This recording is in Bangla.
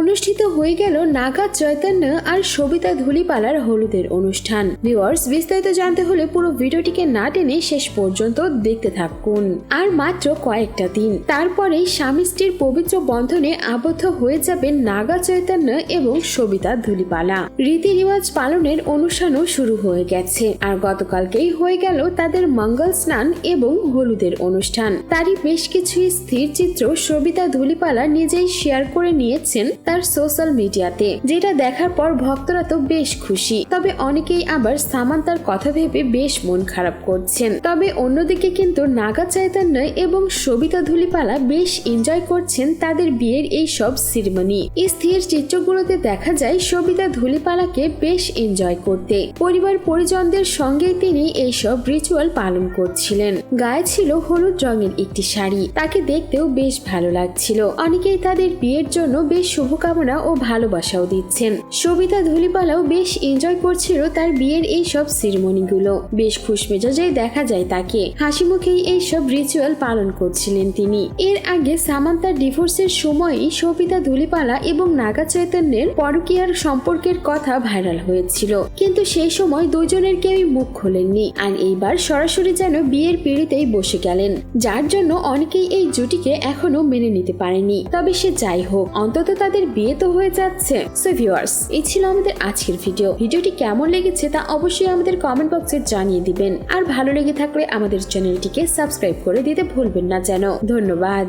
অনুষ্ঠিত হয়ে গেল নাগা চৈতন্য আর সবিতা ধুলিপালার হলুদের অনুষ্ঠান। ভিউয়ার্স বিস্তারিত জানতে হলে পুরো ভিডিওটিকে না টেনে শেষ পর্যন্ত দেখতে থাকুন। আর মাত্র কয়েকটা দিন। তারপরেই স্বামী স্ত্রীর পবিত্র বন্ধনে আবদ্ধ হয়ে যাবেন নাগা চৈতন্য এবং সবিতা ধুলিপালা। রীতি রিওয়াজ পালনের অনুষ্ঠানও শুরু হয়ে গেছে। আর গতকালকেই হয়ে গেল তাদের মঙ্গল স্নান এবং হলুদের অনুষ্ঠান। তারই বেশ কিছু স্থির চিত্র সবিতা ধুলিপালা নিজেই শেয়ার করে নিয়েছেন তার সোশ্যাল মিডিয়াতে, যেটা দেখার পর ভক্তরা তো বেশ খুশি। তবে অনেকেই আবার সামান্তার কথা ভেবে বেশ মন খারাপ করছেন। তবে অন্যদিকে কিন্তু নাগা চৈতন্য এবং সবিতা ধুলিপালা বেশ এনজয় করছেন তাদের বিয়ের এই সব সিরিমনি স্থির চিত্রগুলোতে দেখা যায় সবিতা ধুলিপালাকে বেশ এনজয় করতে। পরিবার পরিজনদের সঙ্গেই তিনি এইসব রিচুয়াল পালন করছিলেন। গায়ে ছিল হলুদ রঙের একটি শাড়ি। তাকে দেখতেও বেশ ভালো লাগছিল। অনেকেই তাদের বিয়ের জন্য বেশ শুভকামনা ও ভালোবাসাও দিচ্ছেন। সবিতা ধুলিপালাও বেশ এনজয় করছিল তার বিয়ের এই সব সিরিমনিগুলো বেশ খুশ মেজাজেই দেখা যায় তাকে। হাসি মুখেই এই সব রিচুয়াল পালন করছিলেন তিনি। এর আগে সামান্তার ডিভোর্সের সময়ই সবিতা ধুলিপালা এবং নাগা চৈতন্যের পরকীয়ার সম্পর্কের কথা ভাইরাল হয়েছিল। কিন্তু সেই সময় দুজনের কেউই মুখ খোলেননি। আর এইবার সরাসরি যেন বিয়ের পিড়িতেই বসে গেলেন। যার জন্য অনেকেই এই জুটিকে এখনও মেনে নিতে পারেনি। তবে সে যাই হোক, অন্তত তাদের বিয়ে তো হয়ে যাচ্ছে। সো ভিউয়ার্স এই ছিল আমাদের আজকের ভিডিও ভিডিওটি কেমন লেগেছে তা অবশ্যই আমাদের কমেন্ট বক্সে জানিয়ে দিবেন। আর ভালো লেগে থাকলে আমাদের চ্যানেলটিকে সাবস্ক্রাইব করে দিতে ভুলবেন না যেন। ধন্যবাদ।